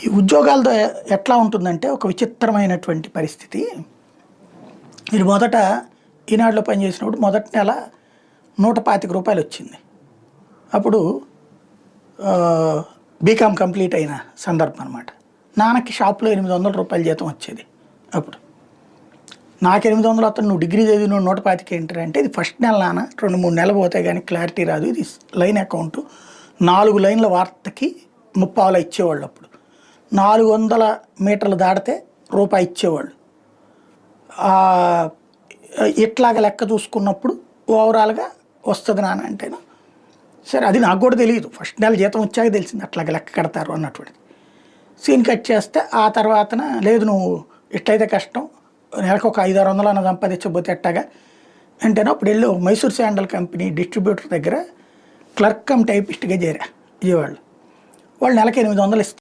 ఈ ఉద్యోగాలతో ఎట్లా ఉంటుందంటే ఒక విచిత్రమైనటువంటి పరిస్థితి. మీరు మొదట ఈనాడులో పనిచేసినప్పుడు మొదటి నెల నూట పాతిక రూపాయలు వచ్చింది. అప్పుడు బీకామ్ కంప్లీట్ అయిన సందర్భం అనమాట నాన్నకి షాప్లో ఎనిమిది వందల రూపాయల జీతం వచ్చేది అప్పుడు. నాకు ఎనిమిది వందలు వస్తాను నువ్వు డిగ్రీ చదివి నువ్వు నూట పాతిక ఏంటంటే అంటే ఇది ఫస్ట్ నెల నాన్న రెండు మూడు నెలలు పోతే కానీ క్లారిటీ రాదు. ఇది లైన్ అకౌంట్. నాలుగు లైన్ల వార్తకి ముప్పావుల ఇచ్చేవాళ్ళు అప్పుడు. నాలుగు వందల మీటర్లు దాటితే రూపాయి ఇచ్చేవాళ్ళు. ఇట్లాగ లెక్క చూసుకున్నప్పుడు ఓవరాల్గా వస్తుంది నాన్న అంటేను? సరే అది నాకు కూడా తెలియదు. ఫస్ట్ నెల జీతం వచ్చాక తెలిసింది అట్లాగ లెక్క కడతారు అన్నటువంటిది. సీన్ కట్ చేస్తే ఆ తర్వాతన లేదు నువ్వు ఇట్లయితే కష్టం నెలకు ఒక ఐదారు వందలు అన్న సంపాదించబోతే ఎట్టాగా? అంటేనే అప్పుడు వెళ్ళి మైసూర్ శాండల్ కంపెనీ డిస్ట్రిబ్యూటర్ దగ్గర క్లర్క్ కమ్ టైపిస్ట్గా చేరా ఇవాళ్ళు వాళ్ళు నెలకి ఎనిమిది వందలు ఇస్తారు.